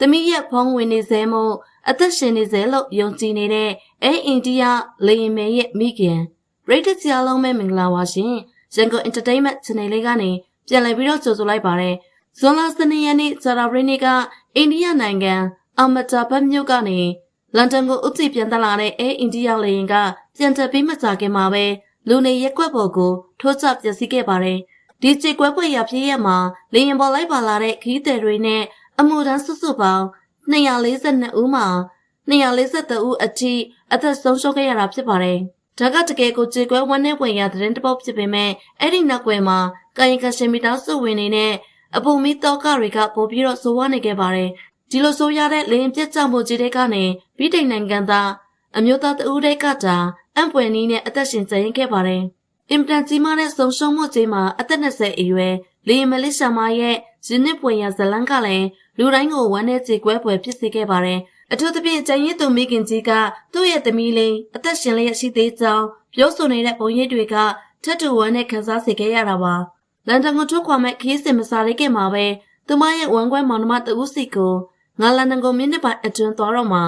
သမီးရဲ့ဖုံးဝင်နေစေမို့အသက်ရှင်နေစေလို့ယုံကြည်နေတဲ့အဲအိန္ဒိယလေရင်မဲရဲ့မိခင်ပရိသတ်စီအားလုံးပဲမင်္ဂလာပါရှင်ရန်ကုန် Entertainment Channel လေးကနေပြန်လည်ပြီးတော့ကြိုဆိုလိုက်ပါတယ်ဇွန်လ12ရက်နေ့ဇာရာဘရီနီကအိန္ဒိယနိုင်ငံအမတာဘတ်မြို့ကနေလန်ဒန်ကိုဥတီပြန်တက်လာတဲ့အဲအိန္ဒိယလေရင်ကပြန်တက်ပြီးမကြခင်မှာပဲလူနေရက်ကွက်ပေါ်ကိုထိုးချပျက်စီးခဲ့ပါတယ်ဒီကြေကွက်ပွေရဖြစ်ရမှာလေရင်ပေါ်လိုက်ပါလာတဲ့ခီးသည်တွေနဲ့ အမှုတန်းစုစုပေါင်း242ဦးမှာ243ဦးအထိအသက်ဆုံးရှုံးခဲ့ရတာဖြစ်ပါတယ်။ဒါကတကယ်ကိုကြေကွဲဝမ်းနဲ့ဝင်ရတဲ့တစ်ပုတ်ဖြစ်ပေမဲ့အဲ့ဒီနောက်ွယ်မှာကာယကရှင်မီတာစုဝင်နေတဲ့အပူမီတောကတွေကပို့ပြီးတော့ဆိုးဝါးနေခဲ့ပါတယ်။ဒီလိုဆိုးရတဲ့လင်းပြက်ကြောင်မှုကြီးတဲ့ကနေပြီးတိုင်နိုင်ငံသားအမျိုးသားတဦးတဲ့ကတာအံပွယ်နီးနဲ့အသက်ရှင်ကျရင်ခဲ့ပါတယ်။အင်တန်ကြီးမားတဲ့ဆုံးရှုံးမှုကြီးမှာအသက်20အရွယ် လီမလီရှာမာရဲ့ရင်းနှစ်ပွင့်ရဇလန်းကလည်းလူတိုင်းကိုဝမ်းနဲ့ကြေကွဲပွဲဖြစ်စေခဲ့ပါတယ်။အထူးသဖြင့်ကျန်ရည်သူမိခင်ကြီးကသူ့ရဲ့သမီးလေးအသက်ရှင်လျက်ရှိသေးကြောင်းပြောဆိုနေတဲ့ပုံရိပ်တွေကထပ်တူဝမ်းနဲ့ခန်းစားစေခဲ့ရတာပါ။လန်ဒန်ကိုထွက်ခွာမဲ့ခီးစင်မစားရခဲ့မှာပဲသူမရဲ့ဝမ်းကွဲမောင်နှမတဦးစီကိုငါလန်ဒန်ကိုမိနစ်ပိုင်းအတွင်းသွားတော့မှာ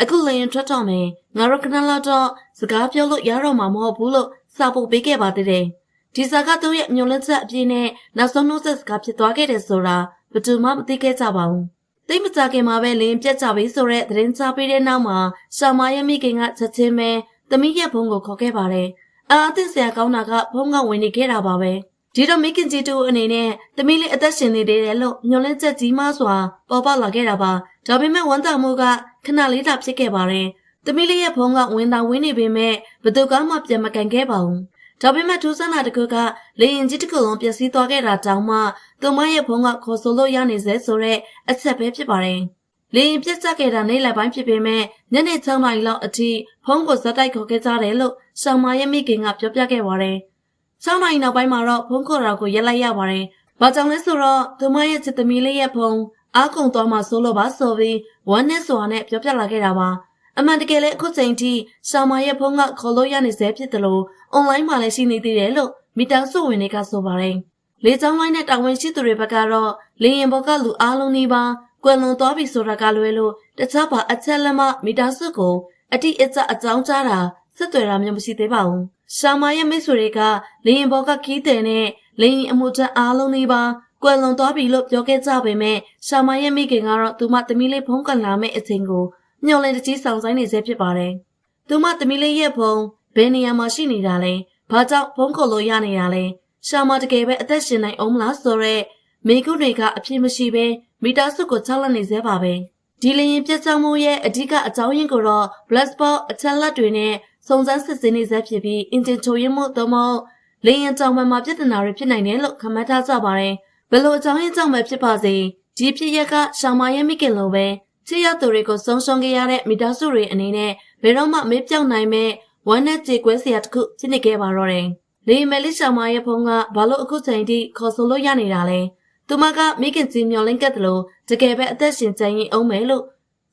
အခုလရင်ထွက်တော့မယ်ငါတို့ကနလာတော့စကားပြောလို့ရတော့မှာမဟုတ်ဘူးလို့စာပို့ပေးခဲ့ပါသေးတယ်။ ဒီစာကသူ့ရဲ့မျောလင့်ချက်အပြည့်နဲ့နောက်ဆုံးနှုတ်ဆက်စကားဖြစ်သွားခဲ့တယ်ဆိုတာဘယ်သူမှမသိခဲ့ကြပါဘူး။သိမကြခင်မှာပဲလင်းပြက်ကြပြီဆိုတဲ့သတင်းချပေးတဲ့နောက်မှာရှာမာရဲ့မိခင်ကချက်ချင်းပဲသမီးရဲ့ဘုံကိုခေါ်ခဲ့ပါတယ်။အာအသစ်ဆရာကောင်းတာကဘုံကဝင်နေခဲ့တာပါပဲ။ဒီတော့မိခင်ကြီးတို့အနေနဲ့သမီးလေးအသက်ရှင်နေသေးတယ်လို့မျောလင့်ချက်ကြီးမားစွာပေါ်ပေါက်လာခဲ့တာပါ။ဒါပေမဲ့ဝန်တာမှုကခဏလေးသာဖြစ်ခဲ့ပါတယ်။သမီးလေးရဲ့ဘုံကဝင်တာဝင်နေပေမဲ့ဘသူကမှပြန်မကန်ခဲ့ပါဘူး။ ဒါပေမဲ့ထူးဆန်းတာတစ်ခုကလေရင်ကြီးတစ်ခုလုံးပျက်စီးသွားခဲ့တာတောင်မှသူမရဲ့ဘုံကခေါ်ဆိုလို့ရနေစေဆိုတဲ့အချက်ပဲဖြစ်ပါတယ်။လေရင်ပြက်ကျခဲ့တာနေ့လယ်ပိုင်းဖြစ်ပေမဲ့ညနေ6နာရီလောက်အထိဖုံးကိုဇက်တိုက်ခေါ်ခဲ့ကြတယ်လို့ဆောင်းမရဲ့မိခင်ကပြောပြခဲ့ပါတယ်။6နာရီနောက်ပိုင်းမှာတော့ဖုံးခေါ်တာကိုရက်လိုက်ရပါတယ်။ဘာကြောင့်လဲဆိုတော့သူမရဲ့ချစ်သမီးလေးရဲ့ဖုံးအားကုန်သွားမှဆိုလို့ပါဆိုပြီးဝမ်းနဲ့ဆိုတာနဲ့ပြောပြလာခဲ့တာပါ။ အမှန်တကယ်လည်းအခုချိန်ထိဆောင်းမရဲ့ဖုံးကခေါ်လို့ရနေစေဖြစ်တယ်လို့အွန်လိုင်းမှာလည်းရှိနေသေးတယ်လို့မိသားစုဝင်တွေကဆိုပါတယ်။လေကြောင်းလိုင်းနဲ့တာဝန်ရှိသူတွေဘက်ကတော့လေရင်ဘော်ကလူအားလုံးနေပါကွယ်လွန်သွားပြီဆိုတာကလွဲလို့တခြားပါအချက်လက်မမိသားစုကိုအတိအကျအကြောင်းကြားတာဆက်သွယ်တာမျိုးမရှိသေးပါဘူး။ရှာမာရဲ့မိတ်ဆွေတွေကလေရင်ဘော်ကခီးတယ်နဲ့လေရင်အမှုထမ်းအားလုံးနေပါကွယ်လွန်သွားပြီလို့ပြောခဲ့ကြပေမဲ့ရှာမာရဲ့မိခင်ကတော့သူမသမီးလေးဖုံးကန်လာမယ့်အချိန်ကို မျှော်လင့်တကြီးဆောင်ဆိုင်နေစေဖြစ်ပါတယ်။သူမသမီးလေးရဲ့ဖုံးဘယ်နေရာမှာရှိနေတာလဲ။ဘာကြောင့်ဖုံးခေါ်လို့ရနေတာလဲ။ရှာမာတကယ်ပဲအသက်ရှင်နိုင်အောင်မလားဆိုတော့မိကုတွေကအပြည့်မရှိပဲမိသားစုကိုချောက်လက်နေစေပါပဲ။ဒီလရင်ပြတ်ချမှုရဲ့အဓိကအကြောင်းရင်းကိုတော့ Black Spot အချက်လက်တွေနဲ့စုံစမ်းစစ်ဆေးနေစေဖြစ်ပြီးအင်ဂျင်ချိုရင်းမှုသို့မဟုတ်လေရင်ကြောင်မှမှာပြဿနာတွေဖြစ်နိုင်တယ်လို့ခန့်မှန်းထားကြပါတယ်။ဘယ်လိုအကြောင်းရင်းကြောင့်ပဲဖြစ်ပါစေဒီဖြစ်ရက်ကရှောင်မရဲ့မိခင်လိုပဲ ချစ်ရသူတွေကိုဆုံးရှုံးခဲ့ရတဲ့မိသားစုတွေအနေနဲ့ဘယ်တော့မှမေးပြောက်နိုင်မဲ့ဝမ်းနဲ့ကြေကွဲစရာတစ်ခုဖြစ်နေခဲ့ပါတော့တယ်။လေမယ်လီရှောင်မရဲ့ဖုန်းကဘာလို့အခုချိန်ထိခေါ်ဆိုလို့ရနေတာလဲ။သူမကမိခင်ကြီးမျောလင့်ကတ်တယ်လို့တကယ်ပဲအသက်ရှင်ကျန်ရင်အောင်မယ်လို့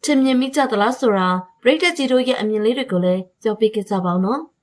ထင်မြင်မိကြသလားဆိုတာပရိသတ်ကြီးတို့ရဲ့အမြင်လေးတွေကိုလည်းကြော်ပြခဲ့ကြပါဦးနော်။